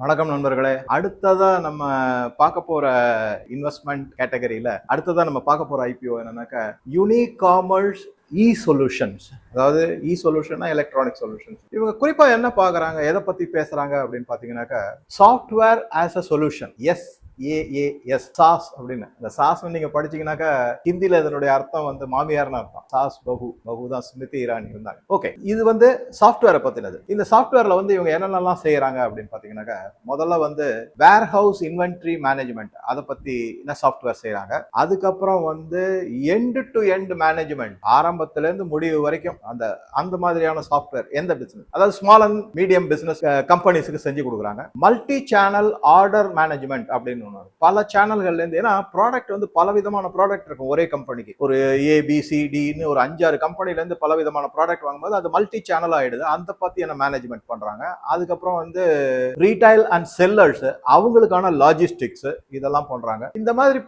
வணக்கம் நண்பர்களே. அடுத்ததா நம்ம பார்க்க போற இன்வெஸ்ட்மெண்ட் கேட்டகரியில அடுத்ததா நம்ம பார்க்க போற ஐபிஓ என்னன்னாக்கா யூனிக் காமர்ஸ் இ சொல்யூஷன்ஸ் அதாவது இ சொல்யூஷன்னா எலக்ட்ரானிக் சொல்யூஷன்ஸ் இவங்க குறிப்பா என்ன பாக்குறாங்க எதை பத்தி பேசுறாங்க அப்படின்னு பாத்தீங்கன்னாக்கா software as a solution S AAS SaaS அப்படின்னு. இந்த சாஸ் நீங்கள் படிச்சீங்கன்னாக்கா ஹிந்தியில் இதனுடைய அர்த்தம் வந்து மாமியார்னு அர்த்தம். சாஸ் பகு பகு தான் ஸ்மிருதி இரானி இருந்தாங்க. ஓகே இது வந்து சாஃப்ட்வேரை பற்றினது இந்த சாஃப்ட்வேரில் வந்து இவங்க என்னென்னலாம் செய்கிறாங்க அப்படின்னு பாத்தீங்கன்னாக்கா முதல்ல வந்து வேர் ஹவுஸ் இன்வென்ட்ரி மேனேஜ்மெண்ட் அதை பற்றி என்ன சாஃப்ட்வேர் செய்கிறாங்க அதுக்கப்புறம் வந்து எண்டு டு எண்டு மேனேஜ்மெண்ட் ஆரம்பத்துலேருந்து முடிவு வரைக்கும் அந்த அந்த மாதிரியான சாஃப்ட்வேர் எந்த பிசினஸ் அதாவது ஸ்மால் அண்ட் மீடியம் பிசினஸ் கம்பெனிஸுக்கு செஞ்சு கொடுக்குறாங்க. மல்டி சேனல் ஆர்டர் மேனேஜ்மெண்ட் அப்படின்னு ஒன்று பல சேனல்கள்ல இருந்து ஏன்னா ப்ராடக்ட் வந்து பல விதமான ப்ராடக்ட் இருக்கும் ஒரே கம்பெனிக்கு ஒரு ஏபிசிடின்னு ஒரு அஞ்சாறு கம்பெனில இருந்து பல விதமான ப்ராடக்ட் வாங்கும்போது அது மல்டி சேனல் ஆயிடுது. அந்த பற்றி என்ன மேனேஜ்மெண்ட் பண்றாங்க? அதுக்கப்புறம் வந்து ரீட்டைல் அண்ட் செல்லர்ஸ் அவங்களுக்கான லாஜிஸ்டிக்ஸ் இதெல்லாம் பண்ணுறாங்க இந்த மாதிரி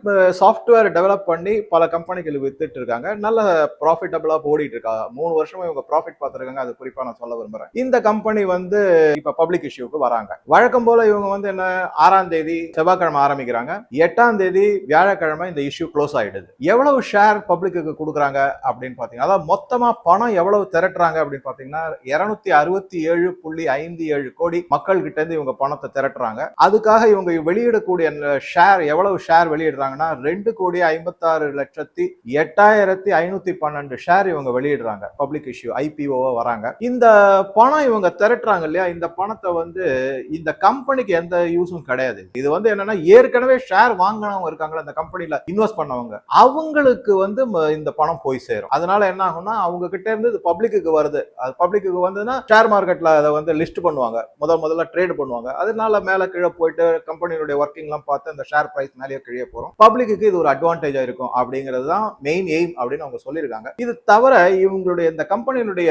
சாஃப்ட்வேர் டெவலப் பண்ணி பல கம்பெனிகள் வித்துட்டு இருக்காங்க. நல்ல ப்ராஃபிட்டபிளாக ஓடிட்டு இருக்காங்க மூணு வருஷமா இவங்க ப்ராஃபிட் பார்த்துருக்காங்க. அது குறிப்பாக நான் சொல்ல விரும்புகிறேன் இந்த கம்பெனி வந்து இப்போ பப்ளிக் இஷ்யூக்கு வராங்க. வழக்கம் போல இவங்க வந்து என்ன ஆறாம் தேதி செவ்வாய்க்கிழமை ஆறாம் ஆரம்பிக்கிறாங்க. எட்டாம் தேதி வியாழக்கிழமை இந்த இஷ்யூ க்ளோஸ் ஆயிடுது. எவ்வளவு ஷேர் பப்ளிக்கு கொடுக்குறாங்க அப்படின்னு பார்த்தீங்கன்னா அதாவது மொத்தமாக பணம் எவ்வளவு திரட்டுறாங்க அப்படின்னு பார்த்தீங்கன்னா இரநூத்தி அறுபத்தி ஏழு புள்ளி ஐந்து ஏழு கோடி மக்கள் கிட்ட இருந்து இவங்க பணத்தை திரட்டுறாங்க. அதுக்காக இவங்க வெளியிடக்கூடிய ஷேர் எவ்வளவு ஷேர் வெளியிடுறாங்கன்னா ரெண்டு கோடி ஐம்பத்தாறு லட்சத்தி எட்டாயிரத்தி ஐநூத்தி பன்னெண்டு ஷேர் இவங்க வெளியிடுறாங்க. பப்ளிக் இஷ்யூ ஐபிஓவா வராங்க. இந்த பணம் இவங்க திரட்டுறாங்க இல்லையா? இந்த பணத்தை வந்து இந்த கம்பெனிக்கு எந்த யூஸும் கிடையாது. இது வந்து என்னன்னா ஏ ஏற்கனவே ஷேர் வாங்கினவங்க இருக்காங்களா அந்த கம்பெனில இன்வெஸ்ட் பண்ணவங்க. அவங்களுக்கு வந்து ம- இந்த பணம் போய் சேரும். அதனால என்ன ஆகும்னா அவங்க கிட்ட இருந்து இது பப்ளிக்கு வருது. அது பப்ளிக்கு வந்ததுன்னா ஷேர் மார்க்கெட்ல அதை வந்து லிஸ்ட் பண்ணுவாங்க. முதல் முதல்ல ட்ரேட் பண்ணுவாங்க. அதனால மேல கீழே போயிட்டு கம்பெனியுடைய ஒர்க்கிங் எல்லாம் பார்த்து அந்த ஷேர் பிரைஸ் மேலேயே கீழே போறோம் பப்ளிக்கு இது ஒரு அட்வான்டேஜா இருக்கும் அப்படிங்கிறது தான் மெயின் எய்ம் அப்படின்னு அவங்க சொல்லியிருக்காங்க. இது தவிர இவங்களுடைய இந்த கம்பெனியினுடைய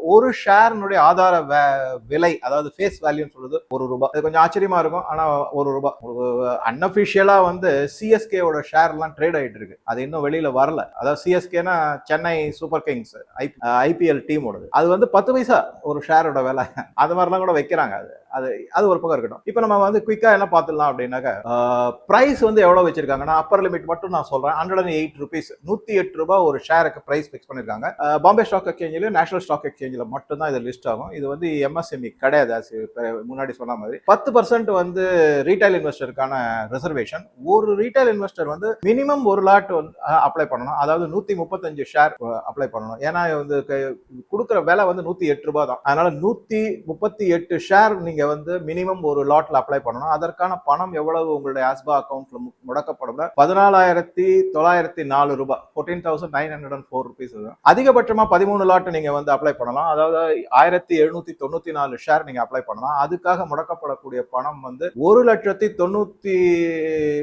ஒரு ஷேர்னுடைய ஆதார வே- விலை அதாவது ஃபேஸ் வேல்யூன்னு சொல்றது ஒரு ரூபாய் இது கொஞ்சம் ஆச்சரியமா இருக்கும் ஆனா ஒரு ரூபாய் ஒரு அன்அபிஷியலா வந்து சிஎஸ்கேவோட ஷேர்லாம் ட்ரேட் ஆகிட்டு இருக்கு அது இன்னும் வெளியில வரல. அதாவது சிஎஸ்கேனா சென்னை சூப்பர் கிங்ஸ் ஐபிஎல் டீமோடது அது வந்து பத்து பைசா ஒரு ஷேரோட விலை. அது மாதிரிலாம் கூட வைக்கிறாங்க அது. அது அது ஒரு பக்கம் இருக்கட்டும். இப்போ நம்ம வந்து குயிக்காக என்ன பார்த்துடலாம் அப்படின்னாக்கா ப்ரைஸ் வந்து எவ்வளோ வச்சிருக்காங்கன்னா அப்பர் லிமிட் மட்டும் நான் சொல்கிறேன் ஹண்ட்ரட் அண்ட் எயிட் ருபீஸ் நூற்றி எட்டு ரூபாய் ஒரு ஷேருக்கு ப்ரைஸ் ஃபிக்ஸ் பண்ணியிருக்காங்க பாம்பே ஸ்டாக் எக்ஸ்சேஞ்சில் நேஷனல் ஸ்டாக் எக்ஸ்சேஞ்சில் மட்டும் தான் இது லிஸ்ட் ஆகும். இது வந்து எம்எஸ்எம்இ கிடையாது முன்னாடி சொன்ன மாதிரி. பத்து பர்சன்ட் வந்து ரீட்டைல் இன்வெஸ்டருக்கான ரிசர்வேஷன் ஒரு ரீட்டைல் இன்வெஸ்டர் வந்து மினிமம் ஒரு லாட் வந்து அப்ளை பண்ணணும். அதாவது நூற்றி முப்பத்தஞ்சு ஷேர் அப்ளை பண்ணணும். ஏன்னா வந்து க- கொடுக்குற விலை வந்து நூற்றி எட்டு ரூபாய் தான். அதனால நூற்றி முப்பத்தி எட்டு ஷேர் நீங்கள் வந்து மினிமம் ஒரு லாட்ல அப்ளை பண்ணணும். அதற்கான பணம் எவ்வளவு உங்களுடைய ஆஸ்பா அக்கௌண்ட்ல முடக்கப்படும்? பதினாலாயிரத்தி தொள்ளாயிரத்தி நாலு ரூபாய். Fourteen thousand nine hundred and four rupees அதிகபட்சமா பதிமூணு லாட் நீங்கள் வந்து அப்ளை பண்ணலாம். அதாவது ஆயிரத்தி எழுநூத்தி தொண்ணூத்தி நாலு ஷேர் நீங்க அப்ளை பண்ணலாம். அதுக்காக முடக்கப்படக்கூடிய பணம் வந்து ஒரு லட்சத்தி தொண்ணூத்தி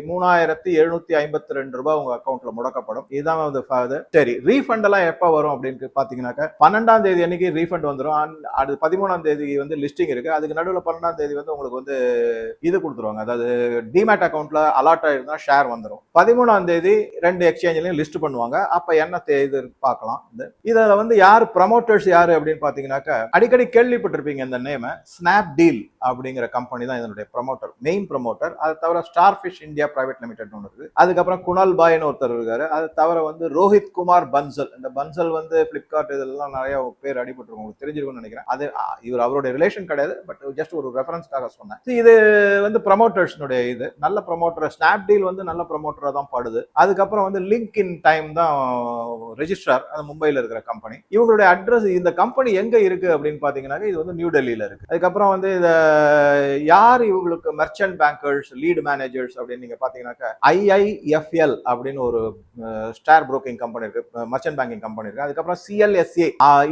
மூணாயிரத்தி எழுநூத்தி ஐம்பத்தி ரெண்டு ரூபாய் உங்க அக்கௌண்ட்ல முடக்கப்படும். இதுதான் வந்து சரி ரீஃபண்ட் எல்லாம் எப்ப வரும் அப்படின்னு பாத்தீங்கன்னாக்கா பன்னெண்டாம் தேதி அன்னைக்கு ரீஃபண்ட் வந்துடும் அது பதிமூணாம் தேதி வந்து லிஸ்டிங் இருக்கு. அதுக்கு நடுவில் பன்னெண்டாம் தேதி வந்து உங்களுக்கு வந்து இது கொடுத்துருவாங்க. அதாவது டிமேட் அக்கௌண்ட்ல அலாட் ஆயிருந்தா ஷேர் வந்துடும் பதிமூணாம் தேதி ரெண்டு எக்ஸ்சேஞ்சிலையும் லிஸ்ட் பண்ணுவாங்க. அப்ப என்ன தே- இது பார்க்கலாம். இது இதுல வந்து யார் ப்ரமோட்டர்ஸ் யாரு அப்படின்னு பாத்தீங்கன்னாக்க அடிக்கடி கேள்விப்பட்டிருப்பீங்க இந்த நேம ஸ்னாப் டீல் அப்படிங்கிற கம்பெனி தான் இதனுடைய ப்ரமோட்டர் மெயின் ப்ரமோட்டர் அது தவிர star fish India private limited ஒன்று இருக்கு அதுக்கப்புறம் குணால் பாய்னு ஒருத்தர் இருக்காரு. அது தவிர வந்து ரோஹித் குமார் பன்சல் இந்த பன்சல் வந்து பிளிப்கார்ட் இதெல்லாம் நிறைய பேர் அடிபட்டுருக்கும். உங்களுக்கு தெரிஞ்சிருக்கும்னு நினைக்கிறேன். அது இவர் அவருடைய ரிலேஷன் கிடையாது. பட் ஜஸ்ட் ஒரு ரெஃபரன்ஸ்க்காக சொன்னேன். இது வந்து ப்ரமோட்டர்ஸ்னுடைய இது. நல்ல ப்ரமோட்டர் ஸ்னாப்டீல் வந்து நல்ல ப்ரமோட்டராக தான் படுது. அதுக்கப்புறம் வந்து லிங்க் இன் டைம் தான் ரெஜிஸ்ட்ரார் அது மும்பையில் இருக்கிற கம்பெனி இவங்களுடைய அட்ரஸ் இந்த கம்பெனி எங்கே இருக்குது அப்படின்னு பாத்தீங்கன்னா இது வந்து நியூ டெல்லியில் இருக்குது அதுக்கப்புறம் வந்து இதை யார் இவங்களுக்கு மெர்ச்சன்ட் பேங்கர்ஸ் லீடு மேனேஜர்ஸ் அப்படின்னு நீங்க பாத்தீங்கன்னாக்கா ஐஐஎஃப்எல் அப்படின்னு ஒரு ஸ்டார் புரோக்கிங் கம்பெனி இருக்கு மர்ச்சன்ட் பேங்கிங் கம்பெனி இருக்கு. அதுக்கப்புறம் சிஎல்எஸ்ஏ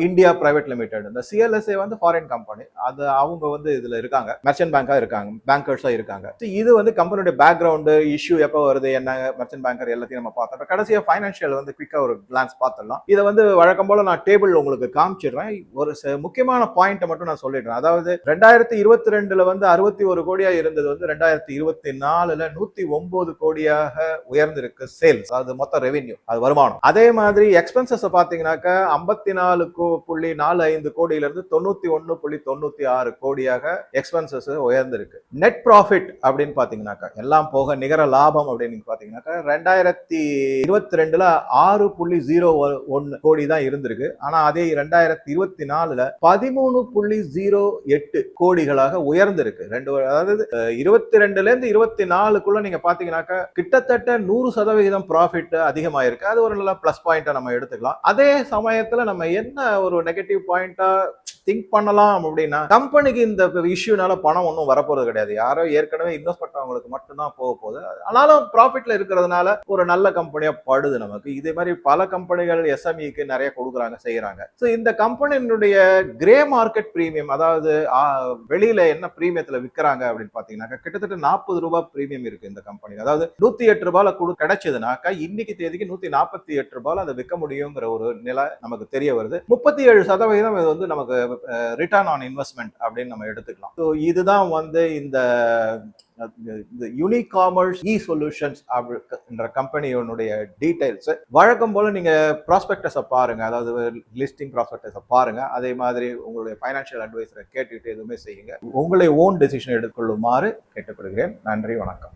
இந்தியா பிரைவேட் லிமிடெட் இந்த சிஎல்எஸ்ஏ வந்து ஃபாரின் கம்பெனி அது அவங்க வந்து இதுல இருக்காங்க. மெர்ச்சன்ட் பேங்கா இருக்காங்க. பேங்கர்ஸா இருக்காங்க. இது வந்து கம்பெனியோட பேக்ரவுண்டு இஷ்யூ எப்போ வருது என்ன மெர்ச்சன்ட் பேங்கர் எல்லாத்தையும் நம்ம பார்த்தோம். கடைசியாக கடைசியா ஃபைனான்ஷியல் வந்து குவிக்கா ஒரு கிளான்ஸ் பார்த்துடலாம். இதை வந்து வழக்கம் போல நான் டேபிள் உங்களுக்கு காமிச்சிடுறேன். ஒரு முக்கியமான பாயிண்ட்டை மட்டும் நான் சொல்லிடுறேன். அதாவது ரெண்டாயிரத்தி இருபத்தி ரெண்டுல வந்து அறுபத்தி ஒரு கோடியா இருந்தது வந்து ரெண்டாயிரத்தி இருபத்தி நாலுல நூத்தி ஒன்பது கோடியாக உயர்ந்திருக்கு சேல்ஸ் அது மொத்த ரெவென்யூ அது வருமானம். அதே மாதிரி எக்ஸ்பென்சஸ் பாத்தீங்கன்னாக்கா ஐம்பத்தி நாலு புள்ளி நாலு ஐந்து கோடியில இருந்து தொண்ணூத்தி ஒன்னு புள்ளி தொண்ணூத்தி ஆறு கோடியாக எக்ஸ்பென்சஸ் உயர்ந்திருக்கு. நெட் ப்ராஃபிட் அப்படின்னு பாத்தீங்கன்னாக்கா எல்லாம் போக நிகர லாபம் அப்படின்னு பாத்தீங்கன்னாக்கா ரெண்டாயிரத்தி இருபத்தி ரெண்டுல ஆறு புள்ளி ஜீரோ ஒன்னு கோடி தான் இருந்திருக்கு. ஆனா அதே ரெண்டாயிரத்தி இருபத்தி நாலுல பதிமூணு புள்ளி ஜீரோ எட்டு கோடிகளாக உயர்ந்திருக்கு. ரெண்டு அதாவது இருபத்தி ரெண்டுல இருந்து இருபத்தி நாலுக்குள்ள நீங்க பாத்தீங்கன்னாக்கா கிட்டத்தட்ட நூறு சதவிகிதம் ப்ராஃபிட் அதிகமாயிருக்கு. அது ஒரு நல்ல பிளஸ் பாயிண்டா நம்ம எடுத்துக்கலாம். அதே சமயத்துல நம்ம என்ன ஒரு நெகட்டிவ் பாயிண்டா திங்க் பண்ணலாம் அப்படின்னா கம்பெனிக்கு இந்த இஷ்யூனால பணம் ஒன்றும் வரப்போறது கிடையாது. யாரோ ஏற்கனவே இன்வெஸ்ட் பண்ணவங்களுக்கு மட்டும்தான் போக போகுது. ஆனாலும் ப்ராஃபிட்ல இருக்கிறதுனால ஒரு நல்ல கம்பெனியா படுது நமக்கு. இதே மாதிரி பல கம்பெனிகள் எஸ்எம்இக்கு நிறைய கொடுக்குறாங்க செய்யறாங்க. ஸோ இந்த கம்பெனியினுடைய கிரே மார்க்கெட் பிரீமியம் அதாவது வெளியில என்ன பிரீமியத்துல விற்கிறாங்க அப்படின்னு பாத்தீங்கன்னாக்கா கிட்டத்தட்ட நாற்பது ரூபாய் பிரீமியம் இருக்கு இந்த கம்பெனி அதாவது நூத்தி எட்டு ரூபாயில கொடு கிடைச்சதுனாக்கா இன்னைக்கு தேதிக்கு நூத்தி நாற்பத்தி எட்டு ரூபாயில அதை விற்க முடியுங்கிற ஒரு நிலை நமக்கு தெரிய வருது. முப்பத்தி ஏழு சதவீதம் இது வந்து நமக்கு ரிட்டர்ன் ஆன் இன்வெஸ்ட்மெண்ட் அப்படின்னு நம்ம எடுத்துக்கலாம். ஸோ இதுதான் வந்து இந்த இந்த யூனிக் காமர்ஸ் இ சொல்யூஷன்ஸ் அப்படின்ற கம்பெனியோனுடைய டீடைல்ஸ் வழக்கம் போல நீங்க ப்ராஸ்பெக்டஸை பாருங்க. அதாவது லிஸ்டிங் ப்ராஸ்பெக்டஸை பாருங்க. அதே மாதிரி உங்களுடைய ஃபைனான்சியல் அட்வைசரை கேட்டுக்கிட்டு எதுவுமே செய்யுங்க. உங்களை ஓன் டெசிஷன் எடுத்துக்கொள்ளுமாறு கேட்டுக்கொள்கிறேன். நன்றி வணக்கம்.